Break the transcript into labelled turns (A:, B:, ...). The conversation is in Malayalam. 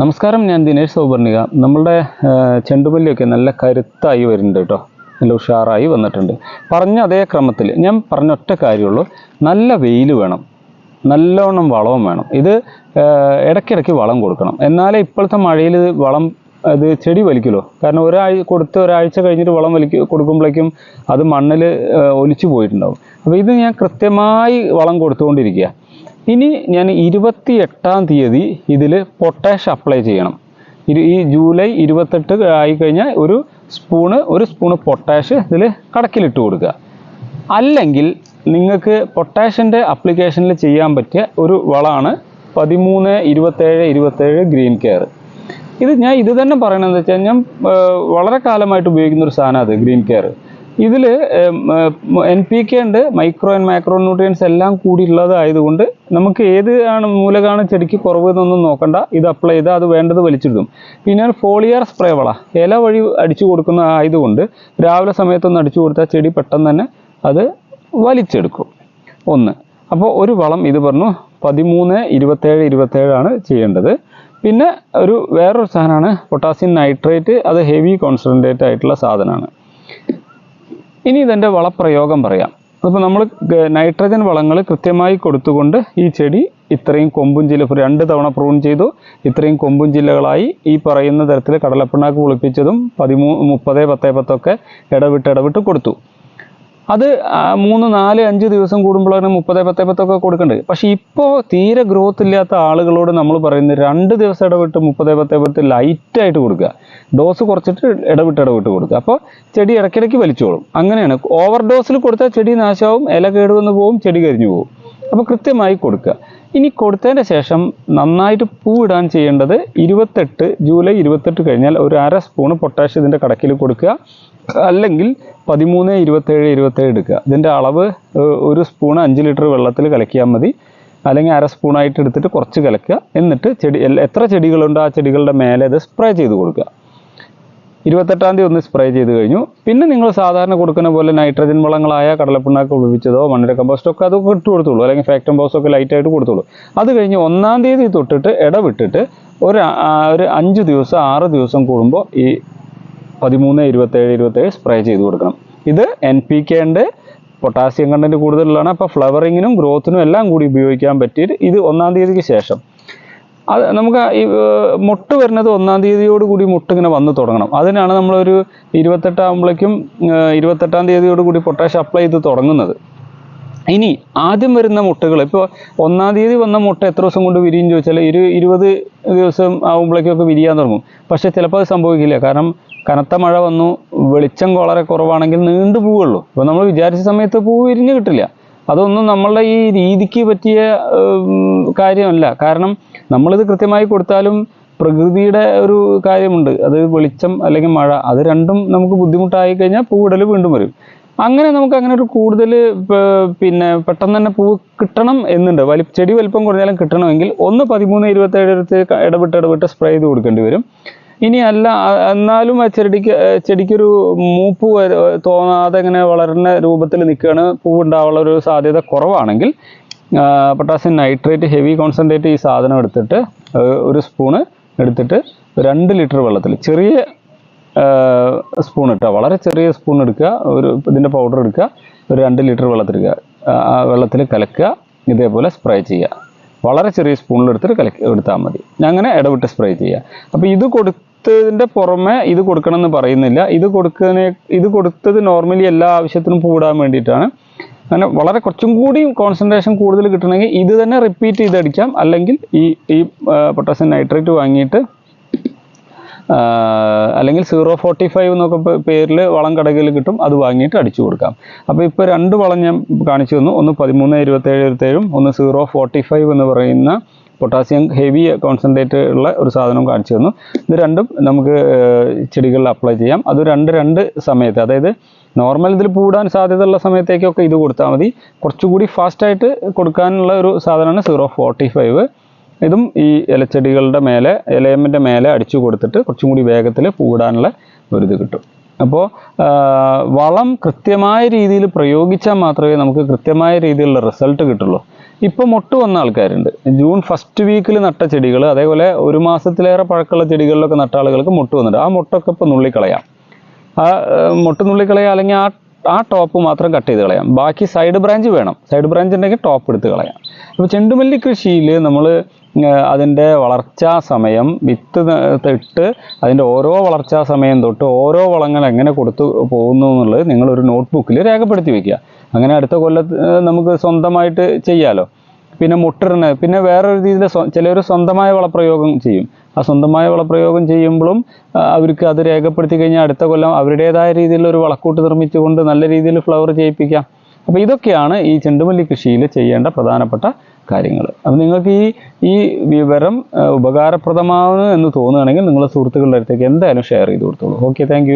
A: നമസ്കാരം ഞാൻ ദിനേശ് സൗപർണിക നമ്മളുടെ ചെണ്ടുമല്ലിയൊക്കെ നല്ല കരുത്തായി വരുന്നുണ്ട് കേട്ടോ. നല്ല ഉഷാറായി വന്നിട്ടുണ്ട്. പറഞ്ഞ അതേ ക്രമത്തിൽ ഞാൻ പറഞ്ഞ ഒറ്റ കാര്യമുള്ളൂ. നല്ല വെയിൽ വേണം. നല്ലോണം വളവും വേണം. ഇത് ഇടയ്ക്കിടയ്ക്ക് വളം കൊടുക്കണം. എന്നാലേ ഇപ്പോഴത്തെ മഴയിൽ വളം അത് ചെടി വലിക്കുമല്ലോ കാരണം ഒരാഴ്ച കൊടുത്ത് ഒരാഴ്ച കഴിഞ്ഞിട്ട് വളം വലിക്ക് കൊടുക്കുമ്പോഴേക്കും അത് മണ്ണിൽ ഒലിച്ചു പോയിട്ടുണ്ടാവും. അപ്പോൾ ഇത് ഞാൻ കൃത്യമായി വളം കൊടുത്തുകൊണ്ടിരിക്കുക. ഇനി ഞാൻ ഇരുപത്തി എട്ടാം തീയതി ഇതിൽ പൊട്ടാഷ് അപ്ലൈ ചെയ്യണം. ഈ ജൂലൈ ഇരുപത്തെട്ട് ആയി കഴിഞ്ഞാൽ ഒരു സ്പൂണ് ഒരു സ്പൂണ് പൊട്ടാഷ് ഇതിൽ കടക്കിലിട്ട് കൊടുക്കുക. അല്ലെങ്കിൽ നിങ്ങൾക്ക് പൊട്ടാഷിന്റെ അപ്ലിക്കേഷനിൽ ചെയ്യാൻ പറ്റിയ ഒരു വളമാണ് പതിമൂന്ന് ഇരുപത്തേഴ് ഇരുപത്തേഴ് ഗ്രീൻ കെയർ. ഇത് ഞാൻ ഇത് തന്നെ പറയണമെന്ന് വെച്ചാൽ ഞാൻ വളരെ കാലമായിട്ട് ഉപയോഗിക്കുന്ന ഒരു സാധനം അത് ഗ്രീൻ കെയർ. ഇതിൽ എൻ പി കെ ഉണ്ട് മൈക്രോ ആൻഡ് മാക്രോ ന്യൂട്രിയൻസ് എല്ലാം കൂടി ഉള്ളതായതുകൊണ്ട് നമുക്ക് ഏത് ആണ് മൂലകാണ് ചെടിക്ക് കുറവ് എന്നൊന്നും നോക്കണ്ട. ഇത് അപ്ലൈ ചെയ്താൽ അത് വേണ്ടത് വലിച്ചിടും. പിന്നെ ഫോളിയർ സ്പ്രേ വള. ഇല വഴി അടിച്ചു കൊടുക്കുന്ന ആയതുകൊണ്ട് രാവിലെ സമയത്തൊന്ന് അടിച്ചു കൊടുത്താൽ ചെടി പെട്ടെന്ന് തന്നെ അത് വലിച്ചെടുക്കും. ഒന്ന്. അപ്പോൾ ഒരു വളം ഇത് പറഞ്ഞു പതിമൂന്ന് ഇരുപത്തേഴ് ഇരുപത്തേഴാണ് ചെയ്യേണ്ടത്. പിന്നെ ഒരു വേറൊരു സാധനമാണ് പൊട്ടാസ്യം നൈട്രേറ്റ് അത് ഹെവി കോൺസെൻട്രേറ്റ് ആയിട്ടുള്ള സാധനമാണ്. ഇനി ഇതിന്റെ വളപ്രയോഗം പറയാം. അപ്പോൾ നമ്മൾ നൈട്രജൻ വളങ്ങൾ കൃത്യമായി കൊടുത്തുകൊണ്ട് ഈ ചെടി ഇത്രയും കൊമ്പും ജില്ല രണ്ട് തവണ പ്രൂൺ ചെയ്തു ഇത്രയും കൊമ്പും ജില്ലകളായി ഈ പറയുന്ന തരത്തിൽ കടലപ്പിണ്ണാക്ക് കുളിപ്പിച്ചതും പതിമൂ മുപ്പത് പത്ത് പത്തൊക്കെ ഇടവിട്ട് ഇടവിട്ട് കൊടുത്തു. അത് മൂന്ന് നാല് അഞ്ച് ദിവസം കൂടുമ്പോഴാണ് മുപ്പത് പത്ത് പത്തൊക്കെ കൊടുക്കേണ്ടത് പക്ഷേ ഇപ്പോൾ തീരെ ഗ്രോത്ത് ഇല്ലാത്ത ആളുകളോട് നമ്മൾ പറയുന്നത് രണ്ട് ദിവസം ഇടവിട്ട് മുപ്പത് പത്ത് പത്ത് ലൈറ്റായിട്ട് കൊടുക്കുക. ഡോസ് കുറച്ചിട്ട് ഇടവിട്ട് ഇടവിട്ട് കൊടുക്കുക. അപ്പോൾ ചെടി ഇടയ്ക്കിടയ്ക്ക് വലിച്ചോളും. അങ്ങനെയാണ്. ഓവർ ഡോസിൽ കൊടുത്താൽ ചെടി നാശമാവും ഇല കേടുവന്ന് പോവും ചെടി കരിഞ്ഞു പോവും. അപ്പോൾ കൃത്യമായി കൊടുക്കുക. ഇനി കൊടുത്തതിന്റെ ശേഷം നന്നായിട്ട് പൂവിടാൻ ചെയ്യേണ്ടത് ഇരുപത്തെട്ട് ജൂലൈ ഇരുപത്തെട്ട് കഴിഞ്ഞാൽ ഒരു അര സ്പൂണ് പൊട്ടാഷ്യത്തിന്റെ കടക്കിൽ കൊടുക്കുക. അല്ലെങ്കിൽ പതിമൂന്ന് ഇരുപത്തേഴ് ഇരുപത്തേഴ് എടുക്കുക. ഇതിന്റെ അളവ് ഒരു സ്പൂൺ അഞ്ച് ലിറ്റർ വെള്ളത്തിൽ കലക്കിയാൽ മതി. അല്ലെങ്കിൽ അര സ്പൂണായിട്ട് എടുത്തിട്ട് കുറച്ച് കലക്കുക. എന്നിട്ട് ചെടി എത്ര ചെടികളുണ്ടോ ആ ചെടികളുടെ മേലെ ഇത് സ്പ്രേ ചെയ്ത് കൊടുക്കുക. ഇരുപത്തെട്ടാം തീയതി ഒന്ന് സ്പ്രേ ചെയ്ത് കഴിഞ്ഞു. പിന്നെ നിങ്ങൾ സാധാരണ കൊടുക്കുന്ന പോലെ നൈട്രജൻ വളങ്ങളായ കടലപ്പിണ്ണാക്ക് ഉപയോഗിച്ചതോ മണ്ണിര കമ്പോസ്റ്റോ ഒക്കെ അതൊക്കെ ഇട്ട് കൊടുത്തോളൂ അല്ലെങ്കിൽ ഫാക്ടം ബോസൊക്കെ ലൈറ്റായിട്ട് കൊടുത്തോളൂ അത് കഴിഞ്ഞ് ഒന്നാം തീയതി തൊട്ടിട്ട് ഇടവിട്ടിട്ട് ഒരു ഒരു അഞ്ച് ദിവസം ആറ് ദിവസം കൂടുമ്പോൾ ഈ പതിമൂന്ന് ഇരുപത്തേഴ് ഇരുപത്തേഴ് സ്പ്രേ ചെയ്ത് കൊടുക്കണം. ഇത് എൻ പി കെ ഉണ്ട് പൊട്ടാസ്യം കണ്ടന്റ് കൂടുതലുള്ളതാണ്. അപ്പോൾ ഫ്ലവറിങ്ങിനും ഗ്രോത്തിനും എല്ലാം കൂടി ഉപയോഗിക്കാൻ പറ്റിയിട്ട് ഇത് ഒന്നാം തീയതിക്ക് ശേഷം. അത് നമുക്ക് ഈ മുട്ട് വരുന്നത് ഒന്നാം തീയതിയോട് കൂടി മുട്ട് ഇങ്ങനെ വന്ന് തുടങ്ങണം. അതിനാണ് നമ്മളൊരു ഇരുപത്തെട്ടാകുമ്പോഴേക്കും ഇരുപത്തെട്ടാം തീയതിയോട് കൂടി പൊട്ടാഷ് അപ്ലൈ ചെയ്ത് തുടങ്ങുന്നത്. ഇനി ആദ്യം വരുന്ന മുട്ടകൾ ഇപ്പോൾ ഒന്നാം തീയതി വന്ന മുട്ട എത്ര ദിവസം കൊണ്ട് വിരിയും ചോദിച്ചാൽ ഇരു ഇരുപത് ദിവസം ആകുമ്പോഴേക്കൊക്കെ വിരിയാൻ തുടങ്ങും. പക്ഷേ ചിലപ്പോൾ അത് സംഭവിക്കില്ല. കാരണം കനത്ത മഴ വന്നു വെളിച്ചം വളരെ കുറവാണെങ്കിൽ നീണ്ടു പോവുള്ളൂ ഇപ്പോൾ നമ്മൾ വിചാരിച്ച സമയത്ത് പൂ വിരിഞ്ഞ് കിട്ടില്ല. അതൊന്നും നമ്മളുടെ ഈ രീതിക്ക് പറ്റിയ കാര്യമല്ല. കാരണം നമ്മളിത് കൃത്യമായി കൊടുത്താലും പ്രകൃതിയുടെ ഒരു കാര്യമുണ്ട്. അത് വെളിച്ചം അല്ലെങ്കിൽ മഴ അത് രണ്ടും നമുക്ക് ബുദ്ധിമുട്ടായി കഴിഞ്ഞാൽ പൂവിടൽ വീണ്ടും വരും. അങ്ങനെ നമുക്ക് അങ്ങനെ ഒരു കൂടുതൽ പിന്നെ പെട്ടെന്ന് തന്നെ പൂവ് കിട്ടണം എന്നുണ്ട്. വലി ചെടി വലിപ്പം കുറഞ്ഞാലും കിട്ടണമെങ്കിൽ ഒന്ന് പതിമൂന്ന് ഇരുപത്തേഴ് അടുത്ത് ഇടവിട്ട് ഇടവിട്ട് സ്പ്രേ ചെയ്ത് കൊടുക്കേണ്ടി വരും. ഇനി അല്ല എന്നാലും ആ ചെടിക്ക് ചെടിക്കൊരു മൂപ്പ് തോന്നാതെ ഇങ്ങനെ വളരുന്ന രൂപത്തിൽ നിൽക്കുകയാണ്. പൂവ് ഉണ്ടാവാനുള്ള ഒരു സാധ്യത കുറവാണെങ്കിൽ പൊട്ടാസ്യം നൈട്രേറ്റ് ഹെവി കോൺസെൻട്രേറ്റ് ഈ സാധനം എടുത്തിട്ട് ഒരു സ്പൂണ് എടുത്തിട്ട് രണ്ട് ലിറ്റർ വെള്ളത്തിൽ ചെറിയ സ്പൂൺ ഇട്ടുക വളരെ ചെറിയ സ്പൂൺ എടുക്കുക. ഒരു ഇതിന്റെ പൗഡർ എടുക്കുക. ഒരു രണ്ട് ലിറ്റർ വെള്ളത്തിലെടുക്കുക ആ വെള്ളത്തിൽ കലക്കുക. ഇതേപോലെ സ്പ്രേ ചെയ്യുക. വളരെ ചെറിയ സ്പൂണിൽ എടുത്തിട്ട് കലക്കി എടുത്താൽ മതി. അങ്ങനെ ഇടവിട്ട് സ്പ്രേ ചെയ്യുക. അപ്പോൾ ഇത് കൊടുത്തതിന്റെ പുറമെ ഇത് കൊടുക്കണം എന്ന് പറയുന്നില്ല. ഇത് കൊടുക്കുന്ന ഇത് കൊടുത്തത് നോർമലി എല്ലാ ആവശ്യത്തിനും പൂടാൻ വേണ്ടിയിട്ടാണ്. അങ്ങനെ വളരെ കുറച്ചും കൂടി കോൺസെൻട്രേഷൻ കൂടുതൽ കിട്ടണമെങ്കിൽ ഇത് തന്നെ റിപ്പീറ്റ് ചെയ്തടിക്കാം. അല്ലെങ്കിൽ ഈ ഈ പൊട്ടാസ്യം നൈട്രേറ്റ് വാങ്ങിയിട്ട് അല്ലെങ്കിൽ സീറോ ഫോർട്ടി ഫൈവ് എന്നൊക്കെ പേരിൽ വളം കടകിൽ കിട്ടും. അത് വാങ്ങിയിട്ട് അടിച്ചു കൊടുക്കാം. അപ്പോൾ ഇപ്പോൾ രണ്ട് വളം ഞാൻ കാണിച്ചു തന്നു. ഒന്ന് പതിമൂന്ന് ഇരുപത്തേഴ് ഇരുപത്തേഴും ഒന്ന് സീറോ ഫോർട്ടി ഫൈവ് എന്ന് പറയുന്ന പൊട്ടാസ്യം ഹെവി കോൺസെൻട്രേറ്റ് ഉള്ള ഒരു സാധനം കാണിച്ചു തന്നു. ഇത് രണ്ടും നമുക്ക് ചെടികളിൽ അപ്ലൈ ചെയ്യാം. അത് രണ്ട് രണ്ട് സമയത്ത് അതായത് നോർമൽ ഇതിൽ പൂടാൻ സാധ്യതയുള്ള സമയത്തേക്കൊക്കെ ഇത് കൊടുത്താൽ മതി. കുറച്ചുകൂടി ഫാസ്റ്റായിട്ട് കൊടുക്കാനുള്ള ഒരു സാധനമാണ് സീറോ ഫോർട്ടി ഫൈവ്. ഇതും ഈ ഇലച്ചെടികളുടെ മേലെ ഇലയമ്മിന്റെ മേലെ അടിച്ചു കൊടുത്തിട്ട് കുറച്ചും കൂടി വേഗത്തിൽ പൂടാനുള്ള ഒരു ഇത് കിട്ടും അപ്പോൾ വളം കൃത്യമായ രീതിയിൽ പ്രയോഗിച്ചാൽ മാത്രമേ നമുക്ക് കൃത്യമായ രീതിയിലുള്ള റിസൾട്ട് കിട്ടുള്ളൂ. ഇപ്പോൾ മൊട്ട് വന്ന ആൾക്കാരുണ്ട്. ജൂൺ ഫസ്റ്റ് വീക്കിൽ നട്ട ചെടികൾ അതേപോലെ ഒരു മാസത്തിലേറെ പഴക്കമുള്ള ചെടികളിലൊക്കെ നട്ട ആളുകൾക്ക് മൊട്ട് വന്നിട്ട് ആ മൊട്ടൊക്കെ ഇപ്പോൾ നുള്ളിക്കളയാം. ആ മൊട്ട് നുള്ളിക്കളയാം അല്ലെങ്കിൽ ആ ആ ടോപ്പ് മാത്രം കട്ട് ചെയ്ത് കളയാം. ബാക്കി സൈഡ് ബ്രാഞ്ച് വേണം. സൈഡ് ബ്രാഞ്ച് ഉണ്ടെങ്കിൽ ടോപ്പ് എടുത്ത് കളയാം. അപ്പോൾ ചെണ്ടുമല്ലി കൃഷിയിൽ നമ്മൾ അതിന്റെ വളർച്ചാ സമയം വിത്ത് ഇട്ട് അതിന്റെ ഓരോ വളർച്ചാ സമയം തൊട്ട് ഓരോ വളങ്ങൾ എങ്ങനെ കൊടുത്തു പോകുന്നു എന്നുള്ളത് നിങ്ങളൊരു നോട്ട്ബുക്കിൽ രേഖപ്പെടുത്തി വെക്കുക. അങ്ങനെ അടുത്ത കൊല്ലത്ത് നമുക്ക് സ്വന്തമായിട്ട് ചെയ്യാലോ. പിന്നെ മുട്ടിടുന്ന പിന്നെ വേറൊരു രീതിയിൽ ചിലർ സ്വന്തമായ വളപ്രയോഗം ചെയ്യും. ആ സ്വന്തമായ വളപ്രയോഗം ചെയ്യുമ്പോഴും അവർക്ക് അത് രേഖപ്പെടുത്തി കഴിഞ്ഞാൽ അടുത്ത കൊല്ലം അവരുടേതായ രീതിയിലുള്ള ഒരു വളക്കൂട്ട് നിർമ്മിച്ചുകൊണ്ട് നല്ല രീതിയിൽ ഫ്ലവർ ചെയ്യിപ്പിക്കാം. അപ്പോൾ ഇതൊക്കെയാണ് ഈ ചെണ്ടുമല്ലി കൃഷിയിൽ ചെയ്യേണ്ട പ്രധാനപ്പെട്ട കാര്യങ്ങൾ. അപ്പം നിങ്ങൾക്ക് ഈ ഈ വിവരം ഉപകാരപ്രദമാവുന്നു എന്ന് തോന്നുകയാണെങ്കിൽ നിങ്ങളുടെ സുഹൃത്തുക്കളുടെ അടുത്തേക്ക് എന്തായാലും ഷെയർ ചെയ്ത് കൊടുത്തോളൂ. Okay thank